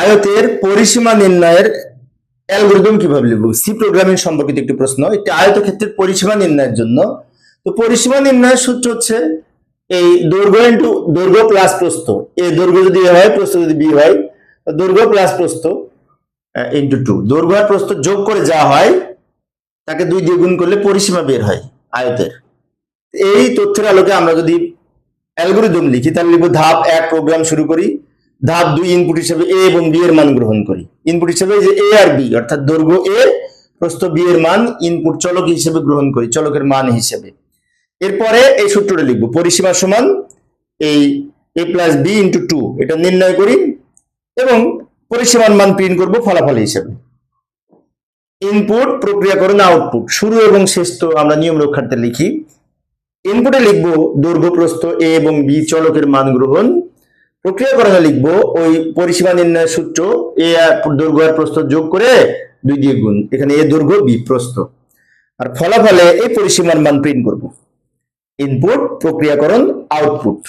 আয়তের পরিসীমা নির্ণয়ের অ্যালগোরিদম কীভাবে লিখব? সি প্রোগ্রামিং সম্পর্কিত একটি প্রশ্ন। একটি আয়তক্ষেত্রের পরিসীমা নির্ণয়ের জন্য। তো পরিসীমা নির্ণয়ের সূত্র হচ্ছে এই দৈর্ঘ্য ইন্টু দৈর্ঘ্য প্লাস প্রস্থ। এই দৈর্ঘ্য যদি এ হয়, প্রস্থ যদি বি হয় দৈর্ঘ্য প্লাস প্রস্থ ইন্টু টু দৈর্ঘ্য আর প্রস্থ যোগ করে যা হয়, তাকে দুই দিয়ে গুণ করলে পরিসীমা বের হয় আয়তের। এই তথ্যের আলোকে আমরা যদি অ্যালগোরিদম লিখি, তাহলে লিখব ধাপ এক প্রোগ্রাম শুরু করি। ধাপ দুই ইনপুট হিসেবে এ এবং বি এর মান গ্রহণ করি। ইনপুট হিসেবে যে এ আর বি অর্থাৎ দৈর্ঘ্য এ প্রস্থ বি এর মান ইনপুট চলক হিসেবে গ্রহণ করি, চলকের মান হিসেবে। এরপরে এই সূত্রটা লিখব, পরিসীমা সমান এই A plus B into two এটা নির্ণয় করি এবং পরিসীমার মান প্রিন্ট করব ফলাফল হিসেবে। ইনপুট প্রক্রিয়াকরণ আউটপুট শুরু এবং শেষ তো আমরা নিয়ম রক্ষার্থে লিখি। ইনপুটে লিখব দৈর্ঘ্য, প্রস্থ এ এবং বি চলকের মান গ্রহণ প্রক্রিয়াকরণে লিখব, ওই পরিসীমা নির্ণয়ের সূত্র এ আর দৈর্ঘ্য আর প্রস্থ যোগ করে দুই দিয়ে গুণ। এখানে এ দৈর্ঘ্য বি প্রস্থ। আর ফলাফলে এই পরিসীমার মান প্রিন্ট করব। ইনপুট প্রক্রিয়াকরণ আউটপুট